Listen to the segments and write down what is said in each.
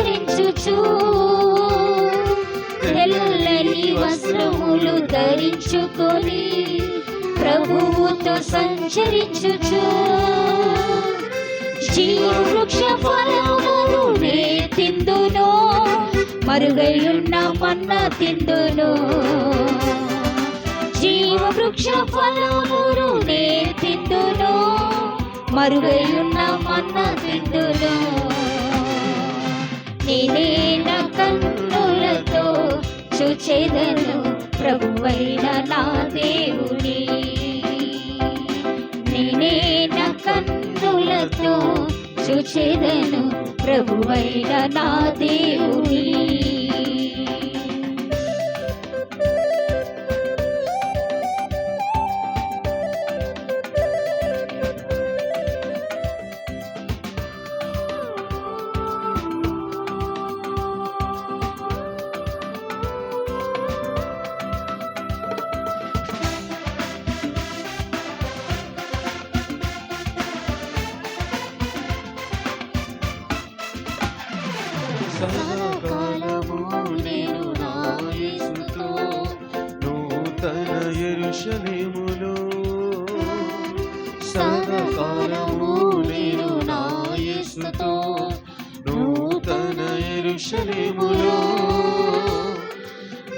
ధరించుచు. తెల్లని వస్త్రములు ధరించుకొని ప్రభువుతో సంచరించుచు. జీవృక్ష ఫలములను నే తిందును మరుగైయున్న మన్న తిందును. జీవవృక్ష ఫలములు నే తిందును మరుగైయున్న మన్న తిందును. నేనే నా కన్నులతో చూచేదను ప్రభువైన నా దేవుని నేనే నా కన్నులతో చూచేదను ప్రభువైన నా దేవుని యెరూషలేములో సదాకాలము నేను నా యేసుతో నూతన యెరూషలేములో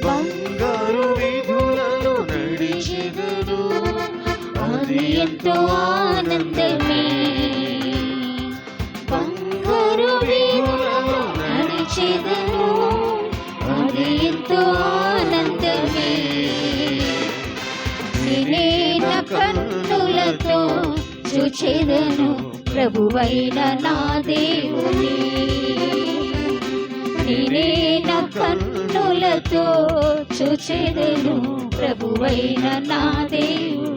బంగారు వీధులలో నడిచెదను. అది ఎంతో ఆనందమే. బంగారు వీధులలో నడిచెదను. చేదను ప్రభువైన నా దేవుని. నేనే నా కన్నులతో చూచేదను ప్రభువైన నా దేవుని.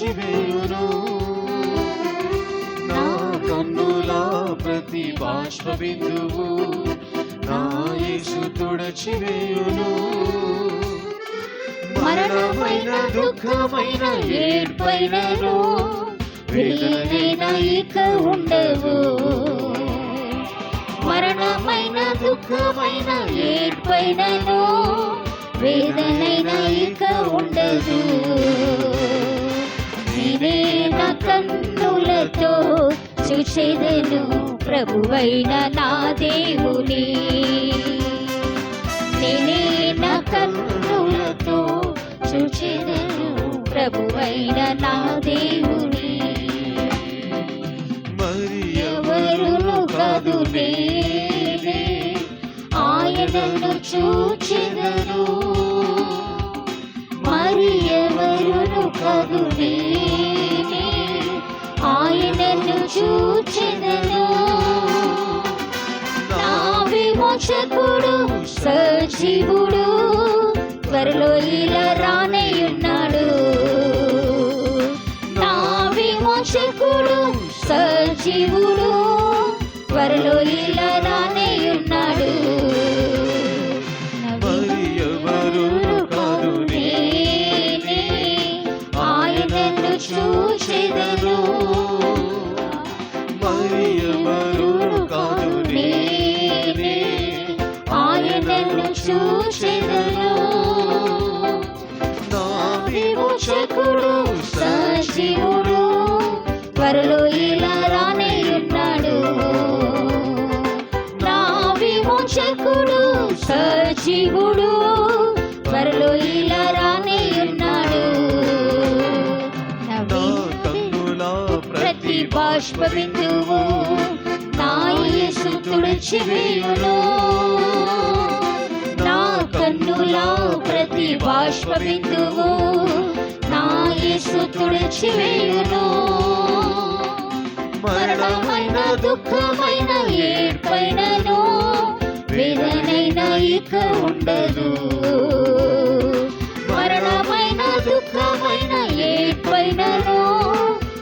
తుడిచివేయును నా కన్నుల ప్రతి బాష్ప బిందువు నా యేసు తుడచివేయును. మరణమైన దుఃఖమైన ఏడ్పైనను వేదనైన ఇక ఉండవు. మరణమైన దుఃఖమైన ఏడ్పైనను వేదనైన ఇక ఉండదు. చూచెదను ప్రభువైన నా దేవుని. నేనే నా కన్నులతో చూచెదను ప్రభువైన నా దేవుని. మరి ఎవరును కాదు నేనే ఆయనను చూచెదను. మరి ఎవరును కాదు నేనే ఆయనను చూచెదను. నా విమోచకుడు సజీవుడు త్వరలో ఇలా రానయ్యున్నాడు నా విమోచకుడు సజీవుడు త్వరలో ఇలా రానయ్యున్నాడు ఎవరు కాదు నేనే ఆయనను చూచెదను విమోచకుడు సజీవుడు త్వరలో ఇలా రానయ్యున్నాడు నా నా వి- కన్నుల ప్రతి బాష్ప బిందువు నా యేసు తుడిచివేయును. నా కన్నుల ప్రతి బాష్ప బిందువు నా యేసు తుడిచివేయును. మరణమైన దుఃఖమైన ఏడ్పైనను ఉండదు. మరణమైన దుఃఖమైన ఏడ్పైనను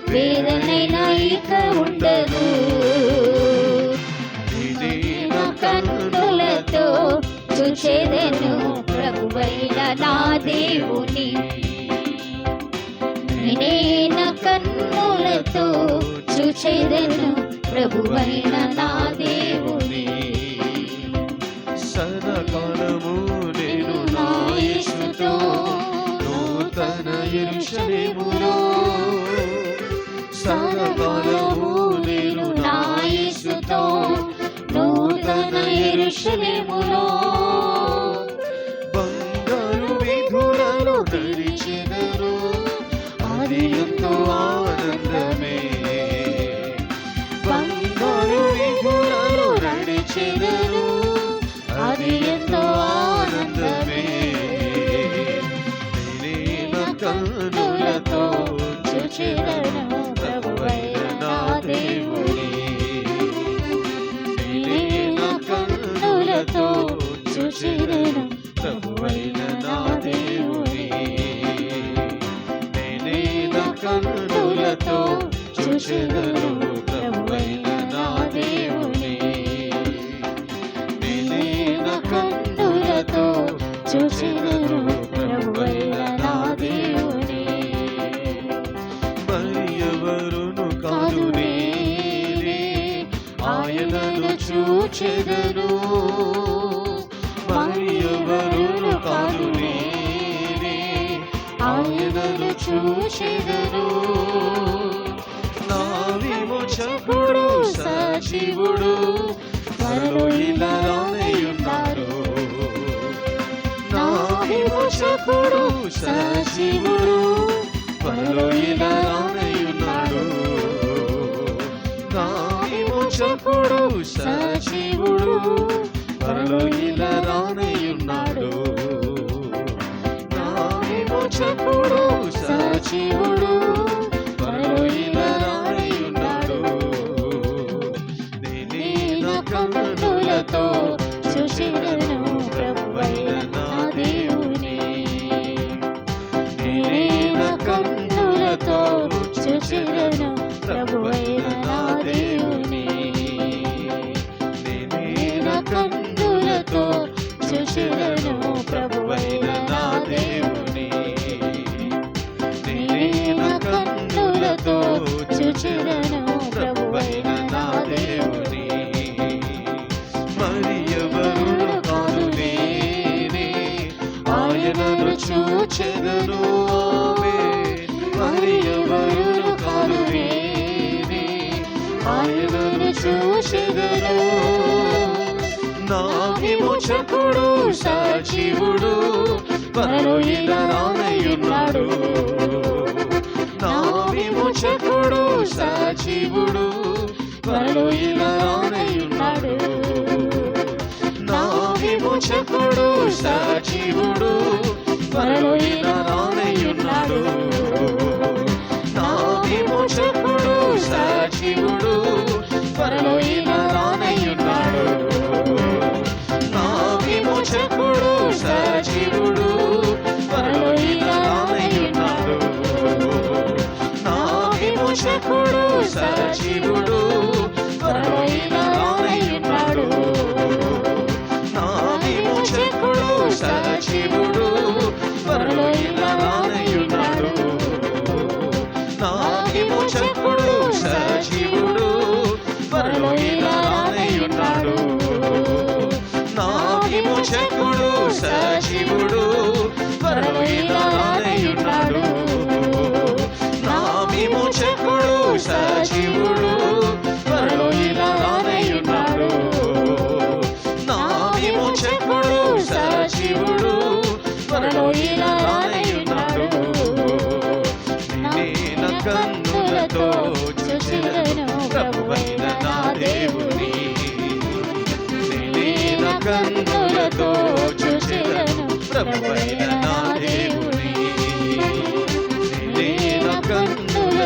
వేదనైనా ఇక ఉండదు. కన్నులతో చూచేదను ప్రభువైన నా దేవుని. నేనే కన్నులతో చూచేదను ప్రభువైన నా దేవుని. ఎరుషలేములో బంగారు విధులను నడిచెదను అది ఎంతో ఆనందమే. బంగారు విధులను నడిచెదను అది ఎంతో ఆనందమే. నేనే కన్నులతో చూచెదను. చూచెదను ప్రభువైన నా దేవుని మరి ఎవరును కాదు నేనే ఆయనను చూచెదను. మరి ఎవరును కాదు నేనే ఆయనను చూచెదను. నా విమోచకుడు సజీవుడు త్వరలో ఇలా రక్షకుడు సజీవుడు త్వరలో ఇలా రానయ్యున్నాడు నా విమోచకుడు సజీవుడు త్వరలో ఇలా రానయ్యున్నాడు నా విమోచకుడు సజీవుడు త్వరలో ఇలా రానయ్యున్నాడు నేనే కన్నులతో ఆయనను చూచెదను నా విమోచకుడు సాక్షివుడు త్వరలో ఇలా రానయ్యున్నాడు నా విమోచకుడు సాక్షివుడు త్వరలో ఇలా రానయ్యున్నాడు నా విమోచకుడు సాక్షివుడు త్వరలో ఇలా రానయ్యున్నాడు త్వరలో రానయ్యున్నాడు నా విమోచకుడు సజీవుడు త్వరలో రానయ్యున్నాడు నా విమోచకుడు సజీవుడు త్వరలో రానయ్యున్నాడు నా విమోచకుడు సజీవుడు త్వరలో రానయ్యున్నాడు నా విమోచకుడు త్వరలో ఇలా రానయ్యున్నాడు నా విమోచకుడు సజీవుడు త్వరలో ఇలా రానయ్యున్నాడు నా విమోచకుడు సజీవుడు త్వరలో ఇలా నా విమోచకుడు సజీవుడు త్వరలో ఇలా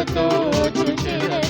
కన్నులతో